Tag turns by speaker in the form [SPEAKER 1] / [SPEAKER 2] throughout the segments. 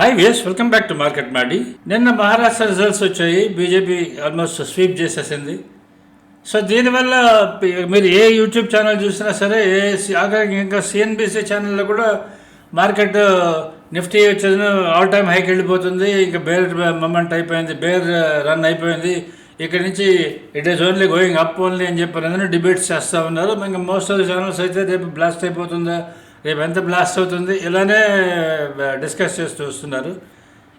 [SPEAKER 1] Hi వియస్ welcome back to market మాడి నిన్న మహారాష్ట్ర రిజల్ట్స్ వచ్చాయి. బీజేపీ ఆల్మోస్ట్ స్వీప్ చేసేసింది. సో దీనివల్ల మీరు ఏ యూట్యూబ్ ఛానల్ చూసినా సరే ఏ ఇంకా సిఎన్బిసి ఛానల్లో కూడా మార్కెట్ నిఫ్టీ వచ్చేది ఆల్ టైమ్ హైకి వెళ్ళిపోతుంది. ఇంకా బేర్ మమెంట్ అయిపోయింది. బేర్ రన్ అయిపోయింది. ఇక్కడ నుంచి it is only going up only అని చెప్పి అందరూ డిబేట్స్ చేస్తూ ఉన్నారు. ఇంకా మోస్ట్ ఆఫ్ ది ఛానల్స్ అయితే రేపు బ్లాస్ట్ అయిపోతుందా? రేపు ఎంత బ్లాస్ట్ అవుతుంది? ఇలానే డిస్కస్ చేస్తూ వస్తున్నారు.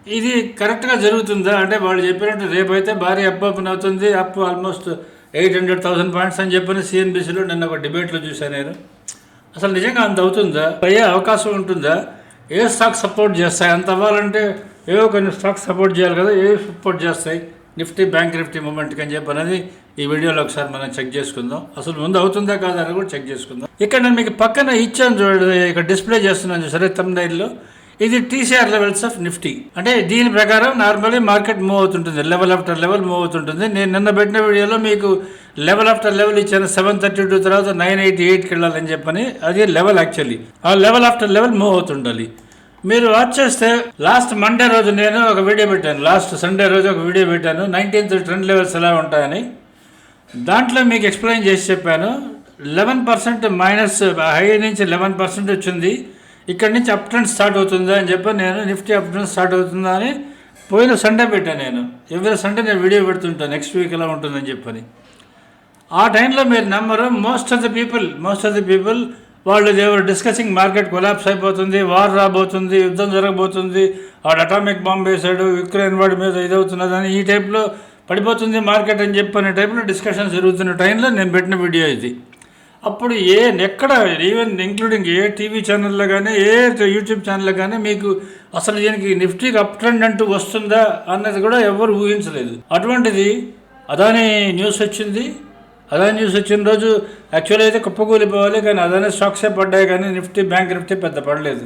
[SPEAKER 1] ఇది కరెక్ట్గా జరుగుతుందా? అంటే వాళ్ళు చెప్పినట్టు రేపైతే భారీ అప్ అప్ అవుతుంది up almost eight hundred thousand points అని చెప్పని సిఎన్బిసిలో నిన్న ఒక డిబేట్లో చూశాను నేను. అసలు నిజంగా అంత అవుతుందా? అయ్యే అవకాశం ఉంటుందా? ఏ స్టాక్ సపోర్ట్ చేస్తాయి? అంత అవ్వాలంటే ఏవో కొన్ని స్టాక్ సపోర్ట్ చేయాలి కదా? ఏ సపోర్ట్ చేస్తాయి? నిఫ్టీ బ్యాంక్ నిఫ్టీ మూమెంట్కి అని చెప్పి అనేది ఈ వీడియోలో ఒకసారి మనం చెక్ చేసుకుందాం. అసలు ముందు అవుతుందా కాదా అని కూడా చెక్ చేసుకుందాం. ఇక్కడ నేను మీకు పక్కన ఇచ్చాను చూడండి ఇక్కడ డిస్ప్లే చేస్తున్నాను సరే తమ్నైల్లో ఇది టీసీఆర్ లెవెల్స్ ఆఫ్ నిఫ్టీ. అంటే దీని ప్రకారం నార్మల్లీ మార్కెట్ మూవ్ అవుతుంటుంది లెవెల్ ఆఫ్టర్ లెవెల్ మూవ్ అవుతుంటుంది. నేను నిన్న పెట్టిన వీడియోలో మీకు లెవెల్ ఆఫ్టర్ లెవెల్ ఇచ్చాను సెవెన్ థర్టీ టూ తర్వాత నైన్ ఎయిటీ ఎయిట్కి వెళ్ళాలని చెప్పని అది లెవెల్ యాక్చువల్లీ ఆ లెవెల్ ఆఫ్టర్ లెవెల్ మూవ్ అవుతుండాలి. మీరు వాచ్ చేస్తే లాస్ట్ మండే రోజు నేను ఒక వీడియో పెట్టాను. లాస్ట్ సండే రోజు ఒక వీడియో పెట్టాను. నైన్టీన్త్ ట్రెండ్ లెవెల్స్ ఎలా ఉంటాయని. దాంట్లో మీకు ఎక్స్ప్లెయిన్ చేసి చెప్పాను. లెవెన్ పర్సెంట్ మైనస్ హై నుంచి లెవెన్ పర్సెంట్ వచ్చింది. ఇక్కడి నుంచి అప్ ట్రెండ్ స్టార్ట్ అవుతుందా అని చెప్పి నేను నిఫ్టీ అప్ ట్రెండ్ స్టార్ట్ అవుతుందా అని పోయిన సండే పెట్టాను నేను. ఎవ్రీ సండే నేను వీడియో పెడుతుంటాను నెక్స్ట్ వీక్ ఎలా ఉంటుందని చెప్పని. ఆ టైంలో మీరు నమ్మరు most of the people most of the people వాళ్ళు దేవర్ డిస్కసింగ్ మార్కెట్ కొలాప్స్ అయిపోతుంది వార్ రాబోతుంది యుద్ధం జరగబోతుంది వాడు అటామిక్ బాంబ్ వేశాడు యుక్రెయిన్ వాడి మీద ఇదవుతున్నది అని ఈ టైప్లో పడిపోతుంది మార్కెట్ అని చెప్పి అనే టైప్లో డిస్కషన్ జరుగుతున్న టైంలో నేను పెట్టిన వీడియో ఇది. అప్పుడు ఏ ఎక్కడ ఈవెన్ ఇంక్లూడింగ్ ఏ టీవీ ఛానల్లో కానీ ఏ యూట్యూబ్ ఛానల్లో కానీ మీకు అసలు దీనికి నిఫ్టీకి అప్ ట్రెండ్ అంటూ వస్తుందా అన్నది కూడా ఎవరు ఊహించలేదు. అటువంటిది అదాని న్యూస్ వచ్చింది. అదాని న్యూస్ వచ్చిన రోజు యాక్చువల్ అయితే కుప్పకూలిపోవాలి కానీ అదాని స్టాక్సే పడ్డాయి కానీ నిఫ్టీ బ్యాంక్ నిఫ్టీ పెద్ద పడలేదు.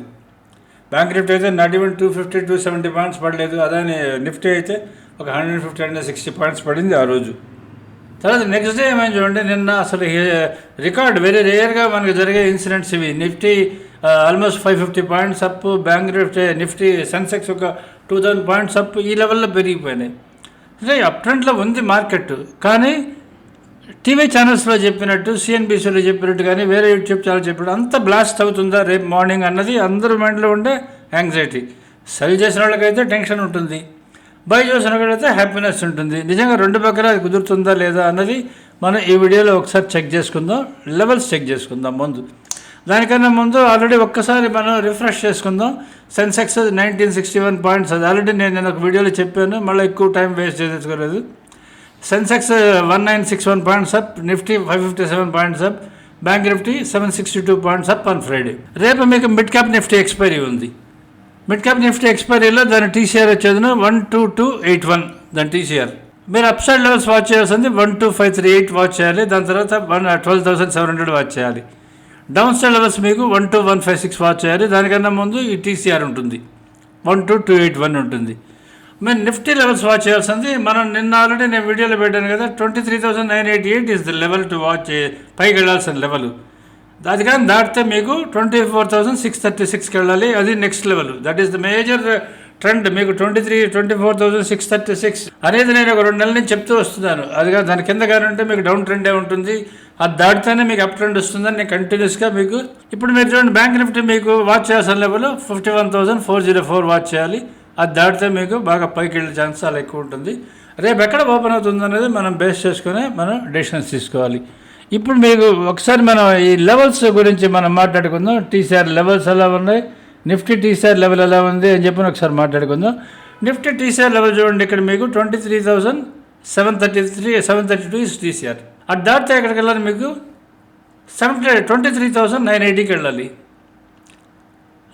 [SPEAKER 1] బ్యాంక్ నిఫ్టీ అయితే not even two fifty two seventy points పడలేదు. అదాని నిఫ్టీ అయితే ఒక hundred fifty hundred sixty points పడింది ఆ రోజు. తర్వాత నెక్స్ట్ డే ఏమైంది చూడండి నిన్న అసలు రికార్డ్ వెరీ రేర్గా మనకు జరిగే ఇన్సిడెంట్స్ ఇవి. Nifty almost five fifty points up bank Nifty Nifty Sensex ఒక టూ థౌజండ్ పాయింట్స్ అప్ ఈ లెవెల్లో పెరిగిపోయినాయి. అంటే అప్ ట్రెండ్లో ఉంది మార్కెట్ కానీ టీవీ ఛానల్స్లో చెప్పినట్టు సిఎన్బిసిలో చెప్పినట్టు కానీ వేరే యూట్యూబ్ ఛానల్ చెప్పినట్టు అంత బ్లాస్ట్ అవుతుందా రేపు మార్నింగ్ అన్నది అందరి మైండ్లో ఉండే యాంగ్జైటీ సెల్ చేసిన వాళ్ళకైతే టెన్షన్ ఉంటుంది. బై చేసిన వాళ్ళకైతే హ్యాపీనెస్ ఉంటుంది. నిజంగా రెండు పక్కల అది కుదురుతుందా లేదా అన్నది మనం ఈ వీడియోలో ఒకసారి చెక్ చేసుకుందాం. లెవెల్స్ చెక్ చేసుకుందాం ముందు. దానికన్నా ముందు ఆల్రెడీ ఒక్కసారి మనం రిఫ్రెష్ చేసుకుందాం. Sensex nineteen sixty one points అది ఆల్రెడీ నేను ఒక వీడియోలో చెప్పాను. మళ్ళీ ఎక్కువ టైం వేస్ట్ చేసుకోలేదు Sensex one nine six one points up Nifty five fifty seven points up bank Nifty seven sixty two points up on Friday రేపు మీకు మిడ్ క్యాప్ నిఫ్టీ ఎక్స్పైరీ ఉంది మిడ్ క్యాప్ నిఫ్టీ ఎక్స్పైరీలో దాని TCR వచ్చేది one two two eight one దాని TCR మీరు up side levels watch చేయాల్సింది one two five three eight watch చేయాలి దాని తర్వాత one twelve thousand seven hundred watch చేయాలి. డౌన్ సైడ్ లెవెల్స్ మీకు one two one five six watch చేయాలి దానికన్నా ముందు ఈ టీసీఆర్ ఉంటుంది. One two two eight one ఉంటుంది. మేము నిఫ్టీ లెవెల్స్ వాచ్ చేయాల్సింది. మనం నిన్న ఆల్రెడీ నేను వీడియోలో పెట్టాను కదా twenty three thousand nine eighty eight is the level to watch పైకి వెళ్ళాల్సిన లెవెల్ అది కానీ దాటితే మీకు twenty four thousand six thirty సిక్స్కి వెళ్ళాలి. అది next level that is the major trend మీకు twenty three twenty four thousand six thirty six అనేది నేను ఒక రెండు నెలల నుంచి చెప్తూ వస్తున్నాను. అది దాని కింద కానీ ఉంటే మీకు డౌన్ ట్రెండే ఉంటుంది. అది దాటితేనే మీకు అప్ ట్రెండ్ వస్తుందని నేను కంటిన్యూస్గా మీకు ఇప్పుడు మీరు చూడండి బ్యాంక్ నిఫ్టీ మీకు వాచ్ చేయాల్సిన level fifty one thousand four zero four watch చేయాలి. అది దాటితే మీకు బాగా పైకి వెళ్ళే ఛాన్స్ చాలా ఎక్కువ ఉంటుంది. రేపు ఎక్కడ ఓపెన్ అవుతుంది అనేది మనం బేస్ చేసుకుని మనం డెసిషన్స్ తీసుకోవాలి. ఇప్పుడు మీకు ఒకసారి మనం ఈ లెవెల్స్ గురించి మనం మాట్లాడుకుందాం. టీసీఆర్ లెవెల్స్ ఎలా ఉన్నాయి? నిఫ్టీ టీసీఆర్ లెవెల్ ఎలా ఉంది అని చెప్పి ఒకసారి మాట్లాడుకుందాం. నిఫ్టీ టీసీఆర్ లెవెల్ చూడండి ఇక్కడ మీకు twenty three thousand seven thirty three seven thirty two is TCR. అది దాటితే ఎక్కడికి వెళ్ళాలి మీకు? Seventy twenty three thousand nine ఎయిటీకి వెళ్ళాలి.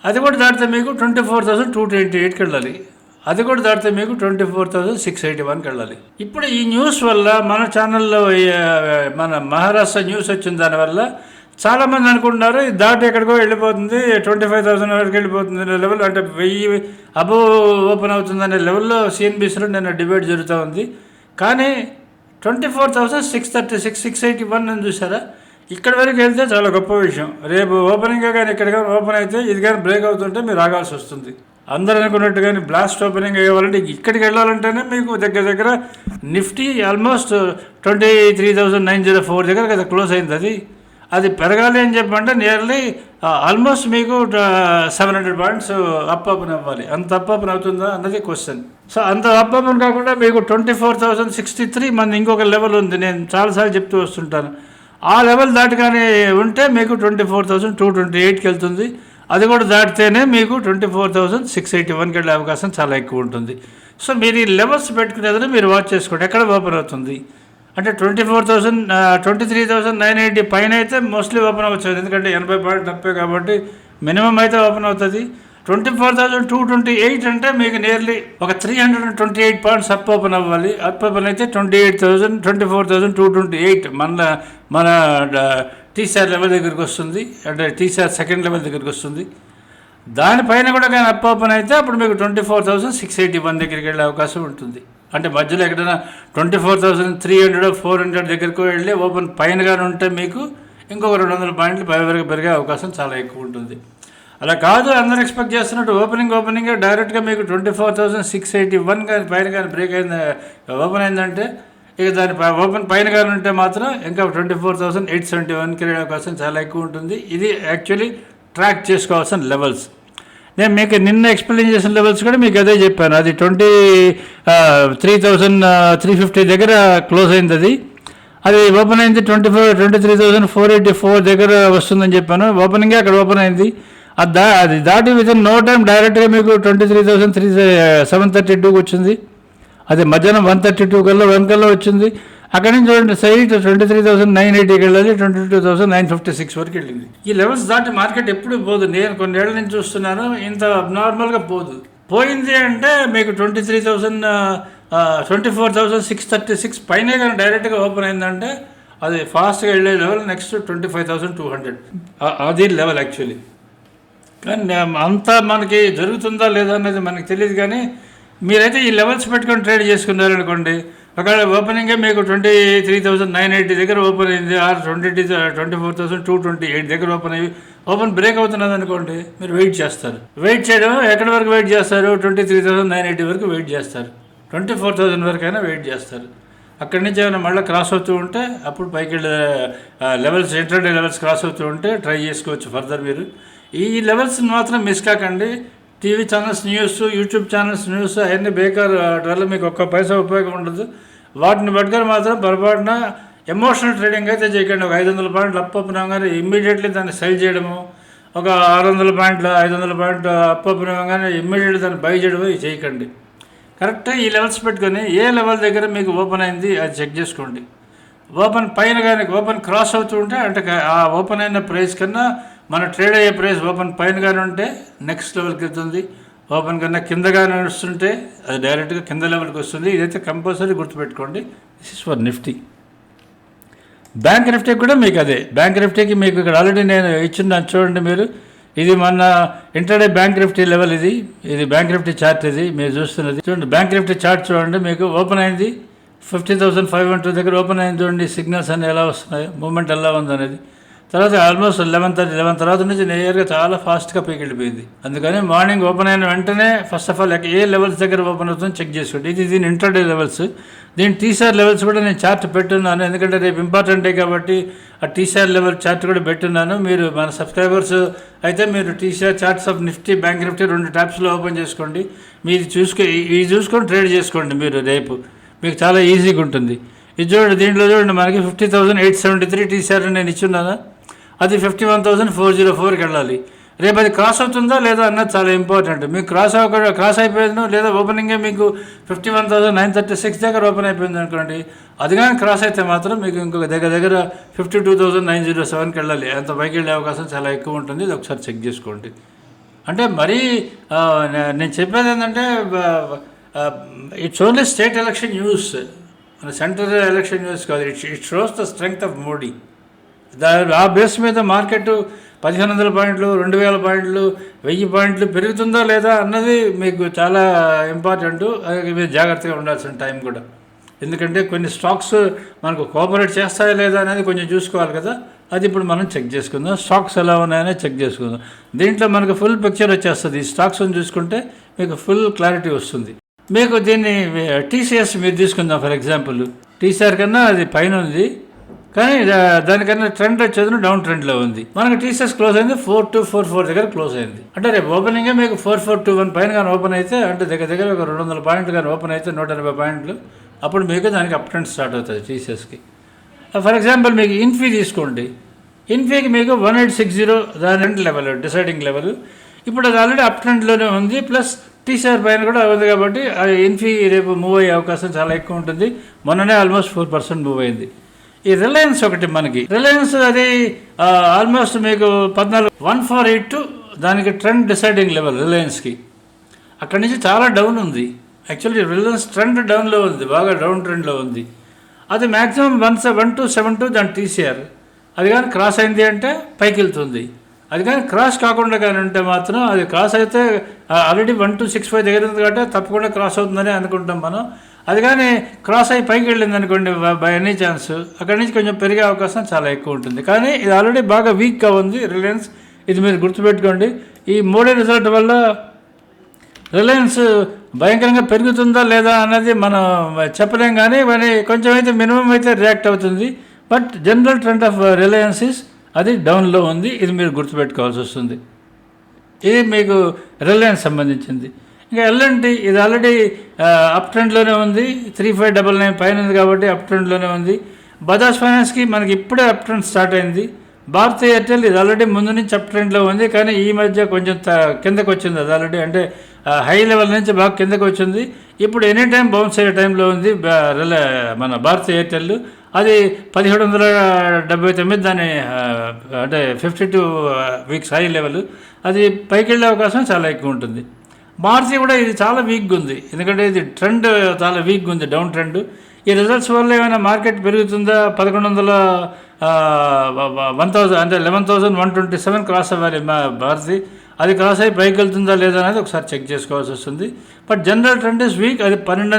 [SPEAKER 1] అది కూడా దాటితే మీకు twenty four thousand two twenty ఎయిట్కి వెళ్ళాలి. అది కూడా దాటితే మీకు twenty four thousand six eighty వన్కి వెళ్ళాలి. ఇప్పుడు ఈ న్యూస్ వల్ల మన ఛానల్లో మన మహారాష్ట్ర న్యూస్ వచ్చిన దానివల్ల చాలామంది అనుకుంటున్నారు ఇది దాటి ఎక్కడికో వెళ్ళిపోతుంది ట్వంటీ ఫైవ్ థౌసండ్ వరకు వెళ్ళిపోతుంది అనే లెవెల్ అంటే వెయ్యి అబో ఓపెన్ అవుతుందనే లెవెల్లో సిఎన్బిసిలో నిన్న డిబేట్ జరుగుతూ ఉంది. కానీ twenty four thousand six thirty six six eighty one అని చూసారా? ఇక్కడ వరకు వెళ్తే చాలా గొప్ప విషయం. రేపు ఓపెనింగ్ కానీ ఇక్కడ కానీ ఓపెన్ అయితే ఇది కానీ బ్రేక్ అవుతుంటే మీరు ఆగాల్సి వస్తుంది. అందరు అనుకున్నట్టు కానీ బ్లాస్ట్ ఓపెనింగ్ అయ్యేవాళ్ళంటే ఇక్కడికి వెళ్ళాలంటేనే మీకు దగ్గర దగ్గర Nifty almost twenty three thousand nine zero four దగ్గర కదా క్లోజ్ అయింది అది. అది పెరగాలి అని చెప్పంటే నియర్లీ ఆల్మోస్ట్ మీకు సెవెన్ హండ్రెడ్ పాయింట్స్ అప్ అవ్వాలి. అంత అప్ అప్ అవుతుందా అన్నది క్వశ్చన్ సో అంత అప్ అప్ కాకుండా మీకు twenty four thousand sixty three మన ఇంకొక లెవెల్ ఉంది. నేను చాలాసార్లు చెప్తూ వస్తుంటాను. ఆ లెవెల్ దాటగానే ఉంటే మీకు twenty four thousand two twenty ఎయిట్కి వెళ్తుంది. అది కూడా దాటితేనే మీకు twenty four thousand six eighty వన్కి వెళ్ళే అవకాశం చాలా ఎక్కువ ఉంటుంది. సో మీరు ఈ లెవెల్స్ పెట్టుకునేదని మీరు వాచ్ చేసుకోండి. ఎక్కడ ఓపెన్ అవుతుంది? అంటే twenty four thousand twenty three thousand nine eighty పైన అయితే మోస్ట్లీ ఓపెన్ అవ్వచ్చు. ఎందుకంటే ఎనభై పాయింట్ తప్పే కాబట్టి మినిమం అయితే ఓపెన్ అవుతుంది. Twenty four thousand two twenty eight అంటే మీకు నియర్లీ ఒక three hundred and twenty eight points up open అవ్వాలి. అప్ ఓపెన్ అయితే twenty eight thousand twenty four thousand two twenty eight మన మన టీసీఆర్ లెవెల్ దగ్గరికి వస్తుంది. అంటే టీసీఆర్ సెకండ్ లెవెల్ దగ్గరికి వస్తుంది. దానిపైన కూడా కానీ అప్ ఓపెన్ అయితే అప్పుడు మీకు twenty four thousand six eighty one దగ్గరికి వెళ్ళే అవకాశం ఉంటుంది. అంటే మధ్యలో ఎక్కడైనా twenty four thousand three hundred four hundred దగ్గరకు వెళ్ళి ఓపెన్ పైన కానీ ఉంటే మీకు ఇంకొక రెండు వందల పాయింట్లు పై వరకు పెరిగే అవకాశం చాలా ఎక్కువ ఉంటుంది. అలా కాదు అందరూ ఎక్స్పెక్ట్ చేస్తున్నట్టు ఓపెనింగ్ ఓపెనింగ్ డైరెక్ట్గా మీకు twenty four thousand six eighty one కానీ పైన కానీ బ్రేక్ అయింది. ఓపెన్ అయిందంటే ఇక దాని పై- ఓపెన్ పైన కానీ ఉంటే మాత్రం ఇంకా twenty four thousand eight seventy వన్కి వెళ్ళే అవకాశం చాలా ఎక్కువ ఉంటుంది. ఇది యాక్చువల్లీ ట్రాక్ చేసుకోవాల్సిన లెవెల్స్ నేను మీకు నిన్న ఎక్స్ప్లెయిన్ చేసిన లెవెల్స్ కూడా మీకు అదే చెప్పాను. అది twenty three thousand three fifty దగ్గర క్లోజ్ అయింది అది. అది ఓపెన్ అయింది twenty four twenty three thousand four eighty four దగ్గర వస్తుందని చెప్పాను. ఓపెనింగే అక్కడ ఓపెన్ అయింది. అది దా అది దాటి విత్ ఇన్ నో టైం డైరెక్ట్గా మీకు twenty three thousand three seven thirty టూకి వచ్చింది. అది మధ్యాహ్నం వన్ థర్టీ టూ కల్లా వన్ కల్లా వచ్చింది. అక్కడి నుంచి చూడండి site twenty three thousand nine ఎయిటీకి వెళ్ళాలి twenty two thousand nine fifty six వరకు వెళ్ళింది. ఈ లెవెల్స్ దాటి మార్కెట్ ఎప్పుడు పోదు. నేను కొన్నేళ్ళ నుంచి చూస్తున్నాను ఇంత నార్మల్గా పోదు. పోయింది అంటే మీకు twenty three thousand twenty four thousand six thirty six పైనే కానీ డైరెక్ట్గా ఓపెన్ అయిందంటే అది ఫాస్ట్గా వెళ్ళే level next twenty five thousand two hundred అది లెవెల్ యాక్చువల్లీ కానీ అంతా మనకి జరుగుతుందా లేదా అనేది మనకి తెలియదు కానీ మీరైతే ఈ లెవెల్స్ పెట్టుకొని ట్రేడ్ చేసుకున్నారు అనుకోండి ఒకవేళ ఓపెనింగే మీకు twenty three thousand nine eighty దగ్గర ఓపెన్ అయింది or twenty twenty four thousand two twenty eight దగ్గర ఓపెన్ అయ్యి ఓపెన్ బ్రేక్ అవుతున్నది అనుకోండి మీరు వెయిట్ చేస్తారు. వెయిట్ చేయడం ఎక్కడి వరకు వెయిట్ చేస్తారు? Twenty three thousand nine eighty వరకు వెయిట్ చేస్తారు. ట్వంటీ ఫోర్ థౌసండ్ వరకు అయినా వెయిట్ చేస్తారు. అక్కడి నుంచి ఏమైనా మళ్ళీ క్రాస్ అవుతూ ఉంటే అప్పుడు పైకి వెళ్ళే లెవెల్స్ ఇంటర్డే లెవెల్స్ క్రాస్ అవుతూ ఉంటే ట్రై చేసుకోవచ్చు ఫర్దర్ మీరు. ఈ లెవెల్స్ మాత్రం మిస్ కాకండి. TV channels news YouTube channels news అవన్నీ బేకార్ వాటి వల్ల మీకు ఒక్క పైసా ఉపయోగం ఉండదు. వాటిని పట్టుకొని మాత్రం పొరపాటున ఎమోషనల్ ట్రేడింగ్ అయితే చేయకండి. ఒక ఐదు వందల పాయింట్లు అప్ కానీ ఇమ్మీడియట్లీ దాన్ని సెల్ చేయడము ఒక ఆరు వందల పాయింట్లు ఐదు వందల పాయింట్లు అప్ కానీ ఇమ్మీడియట్లీ దాన్ని బై చేయడము ఇవి చేయకండి. కరెక్ట్గా ఈ లెవెల్స్ పెట్టుకొని ఏ లెవెల్ దగ్గర మీకు ఓపెన్ అయింది అది చెక్ చేసుకోండి. ఓపెన్ పైన కానీ ఓపెన్ క్రాస్ అవుతూ ఉంటే అంటే ఆ ఓపెన్ అయిన ప్రైస్ కన్నా మన ట్రేడ్ అయ్యే ప్రైస్ ఓపెన్ పైనగానే ఉంటే నెక్స్ట్ లెవెల్కి వెళ్తుంది. ఓపెన్ కన్నా కిందగా నడుస్తుంటే అది డైరెక్ట్గా కింద లెవెల్కి వస్తుంది. ఇదైతే కంపల్సరీ గుర్తుపెట్టుకోండి. This is for Nifty bank Nifty కూడా మీకు అదే. బ్యాంక్ నిఫ్టీకి మీకు ఇక్కడ ఆల్రెడీ నేను ఇచ్చిందని చూడండి మీరు. ఇది మన ఇంటర్డే బ్యాంక్ నిఫ్టీ లెవెల్ ఇది. ఇది బ్యాంక్ నిఫ్టీ చార్ట్ ఇది. మీరు చూస్తున్నది. చూడండి బ్యాంక్ నిఫ్టీ చార్ట్ చూడండి. మీకు ఓపెన్ అయింది. ఫిఫ్టీ థౌసండ్ ఫైవ్ హండ్రెడ్ దగ్గర ఓపెన్ అయింది చూడండి. సిగ్నల్స్ అన్నీ ఎలా వస్తున్నాయి మూమెంట్ ఎలా ఉంది అనేది తర్వాత ఆల్మోస్ట్ లెవెన్ థర్టీ లెవెన్ తర్వాత నుంచి నేయర్గా చాలా ఫాస్ట్గా పైకి వెళ్ళిపోయింది. అందుకని మార్నింగ్ ఓపెన్ అయిన వెంటనే first of all A levels దగ్గర ఓపెన్ అవుతుందో చెక్ చేసుకోండి. ఇది దీని ఇంటర్డే లెవెల్స్ దీని టీసీఆర్ లెవెల్స్ కూడా నేను చార్ట్ పెట్టున్నాను. ఎందుకంటే రేపు ఇంపార్టెంట్ కాబట్టి ఆ టీసీఆర్ లెవెల్ చార్ట్ కూడా పెట్టున్నాను. మీరు మన సబ్స్క్రైబర్స్ అయితే మీరు TCR charts of Nifty bank Nifty రెండు ట్యాబ్స్లో ఓపెన్ చేసుకోండి. మీరు చూసుకో ఇది చూసుకొని ట్రేడ్ చేసుకోండి మీరు రేపు. మీకు చాలా ఈజీగా ఉంటుంది. ఇది చూడండి దీంట్లో చూడండి మనకి fifty thousand eight seventy three TCR నేను ఇచ్చున్నానా. అది fifty one thousand four zero ఫోర్కి వెళ్ళాలి రేపు అది క్రాస్ అవుతుందా లేదా అన్నది చాలా ఇంపార్టెంట్ మీకు క్రాస్ అవ్వకుండా క్రాస్ అయిపోయిందో లేదా ఓపెనింగే మీకు fifty one thousand nine thirty six దగ్గర ఓపెన్ అయిపోయింది అనుకోండి అది కానీ క్రాస్ అయితే మాత్రం మీకు ఇంకొక దగ్గర దగ్గర fifty two thousand nine zero సెవెన్కి వెళ్ళాలి అంత పైకి వెళ్ళే అవకాశం చాలా ఎక్కువ ఉంటుంది. ఇది ఒకసారి చెక్ చేసుకోండి. అంటే మరీ నేను చెప్పేది ఏంటంటే it's only state election news మన సెంట్రల్ ఎలక్షన్ న్యూస్ కాదు. It it shows the strength of Modi ఆ బేస్ మీద మార్కెట్ పదిహేను వందల పాయింట్లు రెండు వేల పాయింట్లు వెయ్యి పాయింట్లు పెరుగుతుందా లేదా అన్నది మీకు చాలా ఇంపార్టెంట్. అది మీరు జాగ్రత్తగా ఉండాల్సిన టైం కూడా. ఎందుకంటే కొన్ని స్టాక్స్ మనకు కోఆపరేట్ చేస్తాయా లేదా అనేది కొంచెం చూసుకోవాలి కదా. అది ఇప్పుడు మనం చెక్ చేసుకుందాం. స్టాక్స్ ఎలా ఉన్నాయనే చెక్ చేసుకుందాం. దీంట్లో మనకు ఫుల్ పిక్చర్ వచ్చేస్తుంది. ఈ స్టాక్స్ని చూసుకుంటే మీకు ఫుల్ క్లారిటీ వస్తుంది. మీకు దీన్ని టీసీఎస్ మీరు తీసుకుందాం ఫర్ ఎగ్జాంపుల్. టీసీఆర్ కన్నా అది పైన ఉంది. కానీ దా- దానికన్నా ట్రెండ్ వచ్చేది డౌన్ ట్రెండ్లో ఉంది. మనకు టీసీఎస్ క్లోజ్ అయింది ఫోర్ టూ ఫోర్ ఫోర్ దగ్గర క్లోజ్ అయింది. అంటే రేపు ఓపెనింగ్ మీకు ఫోర్ ఫోర్ టూ వన్ పైన కానీ ఓపెన్ అయితే అంటే దగ్గర దగ్గర ఒక రెండు వందల పాయింట్లు కానీ ఓపెన్ అయితే నూట ఎనభై పాయింట్లు అప్పుడు మీకు దానికి అప్ ట్రెండ్ స్టార్ట్ అవుతుంది టీసీఎస్కి ఫర్ ఎగ్జాంపుల్ మీకు ఇన్ఫీ తీసుకోండి. ఇన్ఫీకి మీకు వన్ ఎయిట్ సిక్స్ జీరో దాని రెండు లెవెల్ డిసైడింగ్ లెవెల్ ఇప్పుడు అది ఆల్రెడీ అప్ ట్రెండ్లోనే ఉంది ప్లస్ టీసీఆర్ పైన కూడా ఉంది కాబట్టి ఆ ఇన్ఫీ రేపు మూవ్ అయ్యే అవకాశం చాలా ఎక్కువ ఉంటుంది. మొన్ననే ఆల్మోస్ట్ ఫోర్ పర్సెంట్ మూవ్ అయింది. ఈ రిలయన్స్ ఒకటి మనకి. రిలయన్స్ అది ఆల్మోస్ట్ మీకు పద్నాలుగు వన్ ఫోర్ ఎయిట్ టు దానికి ట్రెండ్ డిసైడింగ్ లెవెల్ రిలయన్స్కి అక్కడి నుంచి చాలా డౌన్ ఉంది. యాక్చువల్లీ రిలయన్స్ ట్రెండ్ డౌన్లో ఉంది బాగా డౌన్ ట్రెండ్లో ఉంది. అది maximum one one two seven two దాని టీసీఆర్ అది కానీ క్రాస్ అయింది అంటే పైకి వెళ్తుంది. అది కానీ క్రాస్ కాకుండా కానీ ఉంటే మాత్రం అది క్రాస్ అయితే already one two six five దగ్గర ఉంది కాబట్టి తప్పకుండా క్రాస్ అవుతుందని అనుకుంటాం మనం. అది కానీ క్రాస్ అయ్యి పైకి వెళ్ళింది అనుకోండి బై ఎనీ ఛాన్స్ అక్కడి నుంచి కొంచెం పెరిగే అవకాశం చాలా ఎక్కువ ఉంటుంది. కానీ ఇది ఆల్రెడీ బాగా వీక్గా ఉంది రిలయన్స్ ఇది మీరు గుర్తుపెట్టుకోండి. ఈ మోడీ రిజల్ట్ వల్ల రిలయన్స్ భయంకరంగా పెరుగుతుందా లేదా అన్నది మనం చెప్పలేం కానీ మరి కొంచెం అయితే మినిమం అయితే రియాక్ట్ అవుతుంది. But general trend of Reliance is అది డౌన్లో ఉంది. ఇది మీరు గుర్తుపెట్టుకోవాల్సి వస్తుంది. ఇది మీకు రిలయన్స్ సంబంధించింది. ఇంకా ఎల్ఎన్టీ ఇది ఆల్రెడీ అప్ ట్రెండ్లోనే ఉంది. త్రీ ఫైవ్ డబల్ నైన్ పైన ఉంది కాబట్టి అప్ ట్రెండ్లోనే ఉంది. బజాజ్ ఫైనాన్స్కి మనకి ఇప్పుడే అప్ ట్రెండ్ స్టార్ట్ అయింది. భారత్ ఎయిర్టెల్ ఇది ఆల్రెడీ ముందు నుంచి అప్ ట్రెండ్లో ఉంది. కానీ ఈ మధ్య కొంచెం త- కిందకు వచ్చింది అది ఆల్రెడీ అంటే హై లెవెల్ నుంచి బాగా కిందకు వచ్చింది. ఇప్పుడు ఎనీ టైం బౌన్స్ అయ్యే టైంలో ఉంది మన భారత్ ఎయిర్టెల్. అది పదిహేడు వందల డెబ్బై తొమ్మిది దాని అంటే fifty two weeks high level అది పైకి వెళ్ళే అవకాశం చాలా ఎక్కువ ఉంటుంది. మార్చి కూడా ఇది చాలా వీక్గా ఉంది. ఎందుకంటే ఇది ట్రెండ్ చాలా వీక్గా ఉంది డౌన్ ట్రెండ్ ఈ రిజల్ట్స్ వల్ల ఏమైనా మార్కెట్ పెరుగుతుందా? పదకొండు వందల వన్ థౌసండ్ అంటే eleven thousand one twenty seven cross అవ్వాలి మా భారతి. అది క్రాస్ అయ్యి పైకి వెళ్తుందా లేదా అనేది ఒకసారి చెక్ చేసుకోవాల్సి వస్తుంది. But general trend is weak అది పన్నెండు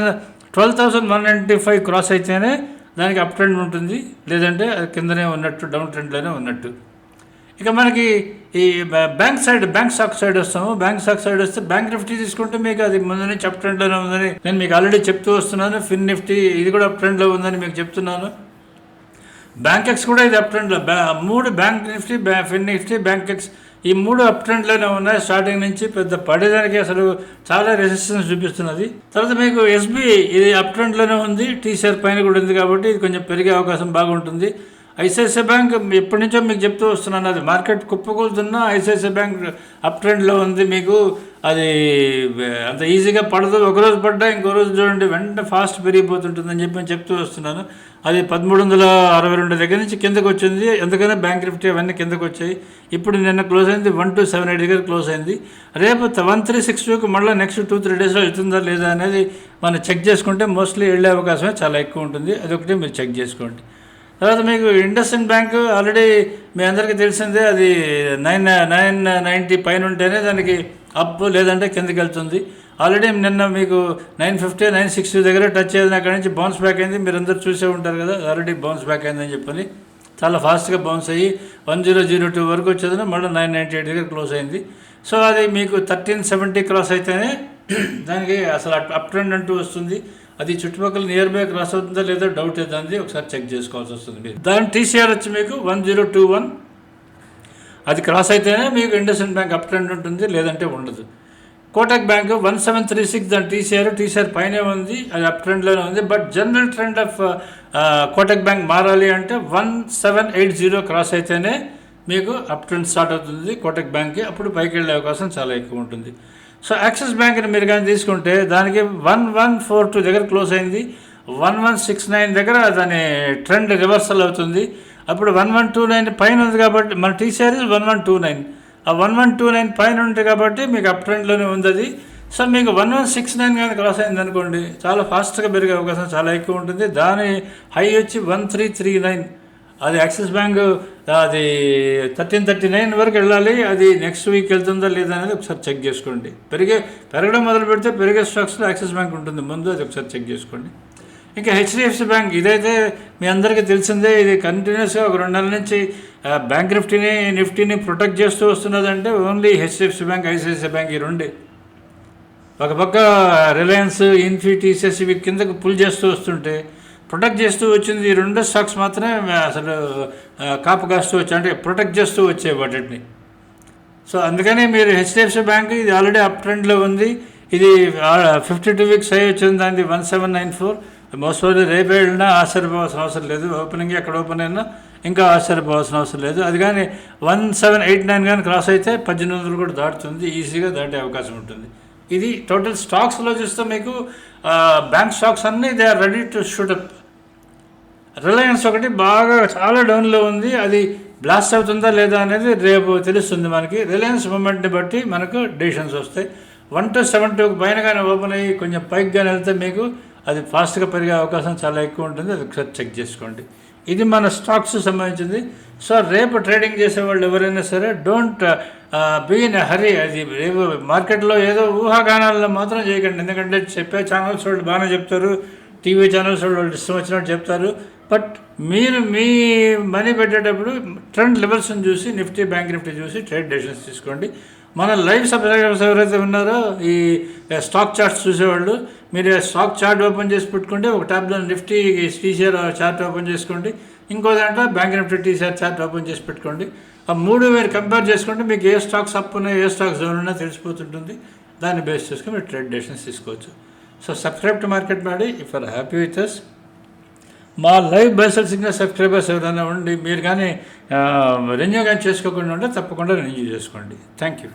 [SPEAKER 1] twelve thousand one ninety five cross అయితేనే దానికి అప్ ట్రెండ్ ఉంటుంది. లేదంటే అది కిందనే ఉన్నట్టు డౌన్ ట్రెండ్లోనే ఉన్నట్టు. ఇక మనకి ఈ bank side bank stock side వస్తాము. బ్యాంక్ స్టాక్ సైడ్ వస్తే బ్యాంక్ నిఫ్టీ తీసుకుంటే మీకు అది ముందు చెప్ ట్రెండ్లోనే ఉందని నేను మీకు ఆల్రెడీ చెప్తూ వస్తున్నాను. ఫిన్ నిఫ్టీ ఇది కూడా అప్ ట్రెండ్లో ఉందని మీకు చెప్తున్నాను. బ్యాంక్ ఎక్స్ కూడా ఇది అప్ ట్రెండ్లో. మూడు bank Nifty fin Nifty Bankex ఈ మూడు అప్ ట్రెండ్లోనే ఉన్నాయి. స్టార్టింగ్ నుంచి పెద్ద పడేదానికి అసలు చాలా రెసిస్టెన్స్ చూపిస్తున్నది. తర్వాత మీకు ఎస్బీఐ ఇది అప్ ట్రెండ్లోనే ఉంది. టీసీఆర్ పైన కూడా ఉంది కాబట్టి ఇది కొంచెం పెరిగే అవకాశం బాగుంటుంది. ఐసిఐసిఐ బ్యాంక్ ఎప్పటి నుంచో మీకు చెప్తూ వస్తున్నాను. అది మార్కెట్ కుప్పకూలుతున్నా ఐసిఐసిఐ బ్యాంక్ అప్ ట్రెండ్లో ఉంది మీకు. అది అంత ఈజీగా పడదు. ఒక రోజు పడ్డా ఇంకో రోజు చూడండి వెంటనే ఫాస్ట్ పెరిగిపోతుంటుందని చెప్పి నేను చెప్తూ వస్తున్నాను. అది పదమూడు వందల అరవై రెండు దగ్గర నుంచి కిందకు వచ్చింది. ఎందుకనే బ్యాంక్ నిఫ్టీ అవన్నీ కిందకు వచ్చాయి. ఇప్పుడు నిన్న క్లోజ్ అయింది వన్ టూ సెవెన్ ఎయిట్ దగ్గర క్లోజ్ అయింది. రేపు వన్ త్రీ సిక్స్ టూకి మళ్ళీ నెక్స్ట్ టూ త్రీ డేస్లో వెళ్తుందా లేదా అనేది మనం చెక్ చేసుకుంటే మోస్ట్లీ వెళ్ళే అవకాశమే చాలా ఎక్కువ ఉంటుంది. అదొకటి మీరు చెక్ చేసుకోండి. తర్వాత మీకు ఇండస్ ఇండ్ బ్యాంక్ ఆల్రెడీ మీ అందరికీ తెలిసిందే అది నైన్ నైన్ నైంటీ పైన ఉంటేనే దానికి అప్ లేదంటే కిందకి వెళ్తుంది. ఆల్రెడీ నిన్న మీకు నైన్ ఫిఫ్టీ నైన్ సిక్స్టీ దగ్గర టచ్ అయ్యింది అక్కడి నుంచి బౌన్స్ బ్యాక్ అయింది. మీరు అందరూ చూసే ఉంటారు కదా ఆల్రెడీ బౌన్స్ బ్యాక్ అయిందని చెప్పని. చాలా ఫాస్ట్గా బౌన్స్ అయ్యి వన్ జీరో జీరో టూ వరకు వచ్చేదని మళ్ళీ నైన్ నైంటీ ఎయిట్ దగ్గర క్లోజ్ అయింది. సో అది మీకు థర్టీన్ సెవెంటీ క్రాస్ అయితేనే దానికి అసలు అప్ ట్రెండ్ అంటూ వస్తుంది. అది చుట్టుపక్కల నియర్ బై క్రాస్ అవుతుందా లేదా డౌట్ అవుతుంది ఒకసారి చెక్ చేసుకోవాల్సి వస్తుంది మీరు. దాని టీసీఆర్ వచ్చి మీకు వన్ జీరో టూ వన్ అది క్రాస్ అయితేనే మీకు ఇండస్ఇండ్ బ్యాంక్ అప్ ట్రెండ్ ఉంటుంది లేదంటే ఉండదు. Kotak bank one seven three six దాని టీసీఆర్ టీసీఆర్ పైనే ఉంది అది అప్ ట్రెండ్లోనే ఉంది. But general trend of Kotak bank మారాలి అంటే one seven eight zero cross అయితేనే మీకు అప్ ట్రెండ్ స్టార్ట్ అవుతుంది. కోటక్ బ్యాంక్కి అప్పుడు పైకి వెళ్ళే అవకాశం చాలా ఎక్కువ ఉంటుంది. సో యాక్సిస్ బ్యాంక్ని మీరు కానీ తీసుకుంటే దానికి వన్ వన్ ఫోర్ టూ దగ్గర క్లోజ్ అయింది. వన్ వన్ సిక్స్ నైన్ దగ్గర దాని ట్రెండ్ రివర్సల్ అవుతుంది. అప్పుడు వన్ వన్ టూ నైన్ పైన ఉంది కాబట్టి మన T series one one two nine. ఆ వన్ వన్ టూ నైన్ పైన ఉంటుంది కాబట్టి మీకు అప్ ట్రెండ్లోనే ఉంది అది. సో మీకు వన్ వన్ సిక్స్ నైన్ కానీ క్రాస్ అయింది అనుకోండి చాలా ఫాస్ట్గా పెరిగే అవకాశం చాలా ఎక్కువ ఉంటుంది. దాని హై వచ్చి వన్ త్రీ త్రీ నైన్. అది యాక్సిస్ బ్యాంక్ అది థర్టీన్ థర్టీ నైన్ వరకు వెళ్ళాలి. అది నెక్స్ట్ వీక్ వెళ్తుందా లేదా అనేది ఒకసారి చెక్ చేసుకోండి. పెరిగే పెరగడం మొదలు పెడితే పెరిగే స్టాక్స్లో యాక్సిస్ బ్యాంక్ ఉంటుంది. ముందు అది ఒకసారి చెక్ చేసుకోండి. ఇంకా హెచ్డిఎఫ్సి బ్యాంక్ ఇదైతే మీ అందరికీ తెలిసిందే. ఇది కంటిన్యూస్గా ఒక రెండు నెలల నుంచి బ్యాంక్ నిఫ్టీని నిఫ్టీని ప్రొటెక్ట్ చేస్తూ వస్తున్నదంటే only HDFC bank ICICI bank ఈ రెండు. ఒక పక్క రిలయన్స్ ఇన్ఫీ టీసీఎస్ కిందకు పుల్ చేస్తూ వస్తుంటే ప్రొటెక్ట్ చేస్తూ వచ్చింది ఈ రెండు స్టాక్స్ మాత్రమే అసలు కాపు కాస్తూ వచ్చాయి అంటే ప్రొటెక్ట్ చేస్తూ వచ్చాయి వాటిని. సో అందుకని మీరు హెచ్డిఎఫ్సి బ్యాంక్ ఇది ఆల్రెడీ అప్ ట్రెండ్లో ఉంది. ఇది ఫిఫ్టీ టూ వీక్స్ అయ్యి వచ్చింది దానికి one seven nine four most probably రేపే వెళ్ళినా ఆశ్చర్యపోవాల్సిన అవసరం లేదు. ఓపెనింగ్ ఎక్కడ ఓపెన్ అయినా ఇంకా ఆశ్చర్యపోవాల్సిన అవసరం లేదు. అది కానీ వన్ సెవెన్ ఎయిట్ నైన్ కానీ క్రాస్ అయితే పద్దెనిమిది వందలు కూడా దాటుతుంది. ఈజీగా దాటే అవకాశం ఉంటుంది. ఇది టోటల్ స్టాక్స్లో చూస్తే మీకు బ్యాంక్ స్టాక్స్ అన్నీ they are ready to shoot up Reliance ఒకటి బాగా చాలా డౌన్లో ఉంది. అది బ్లాస్ట్ అవుతుందా లేదా అనేది రేపు తెలుస్తుంది మనకి. రిలయన్స్ మూమెంట్ని బట్టి మనకు డిసిషన్స్ వస్తాయి. వన్ టు సెవెన్ టూకి పైన కానీ ఓపెన్ అయ్యి కొంచెం పైకి కానీ వెళ్తే మీకు అది ఫాస్ట్గా పెరిగే అవకాశం చాలా ఎక్కువ ఉంటుంది. అది ఒకసారి చెక్ చేసుకోండి. ఇది మన స్టాక్స్ సంబంధించింది. సో రేపు ట్రేడింగ్ చేసే వాళ్ళు ఎవరైనా సరే డోంట్ బీ ఇన్ హరీ అది రేపు మార్కెట్లో ఏదో ఊహాగానాల్లో మాత్రం చేయకండి. ఎందుకంటే చెప్పే ఛానల్స్ వాళ్ళు బాగానే చెప్తారు టీవీ ఛానల్స్ వాళ్ళు వాళ్ళు ఇష్టం వచ్చినట్టు చెప్తారు. బట్ మీరు మీ మనీ పెట్టేటప్పుడు ట్రెండ్ లెవెల్స్ని చూసి నిఫ్టీ బ్యాంక్ నిఫ్టీ చూసి ట్రేడ్ డెసిషన్స్ తీసుకోండి. మన లైవ్ సబ్స్క్రైబర్స్ ఎవరైతే ఉన్నారో ఈ uh, స్టాక్ చార్ట్స్ చూసేవాళ్ళు మీరు స్టాక్ చార్ట్ ఓపెన్ చేసి పెట్టుకుంటే ఒక ట్యాబ్లో నిఫ్టీ టీసీఆర్ చార్ట్ ఓపెన్ చేసుకోండి. ఇంకో దాంట్లో bank Nifty TCR chart open చేసి పెట్టుకోండి. ఆ మూడు మీరు కంపేర్ చేసుకుంటే మీకు ఏ స్టాక్స్ అప్ ఉన్నాయి ఏ స్టాక్స్ డౌన్ ఉన్నా తెలిసిపోతుంటుంది. దాన్ని బేస్ చేసుకుని మీరు ట్రేడ్ డెసిషన్స్ తీసుకోవచ్చు. సో సబ్స్క్రైబ్ టు మార్కెట్ మాడి if are happy with us మా లైవ్ బైసల్ సిగ్నల్ సబ్స్క్రైబర్స్ ఎవరైనా ఉండి మీరు కానీ రెన్యూ కానీ చేసుకోకుండా ఉంటే తప్పకుండా రెన్యూ చేసుకోండి. Thank you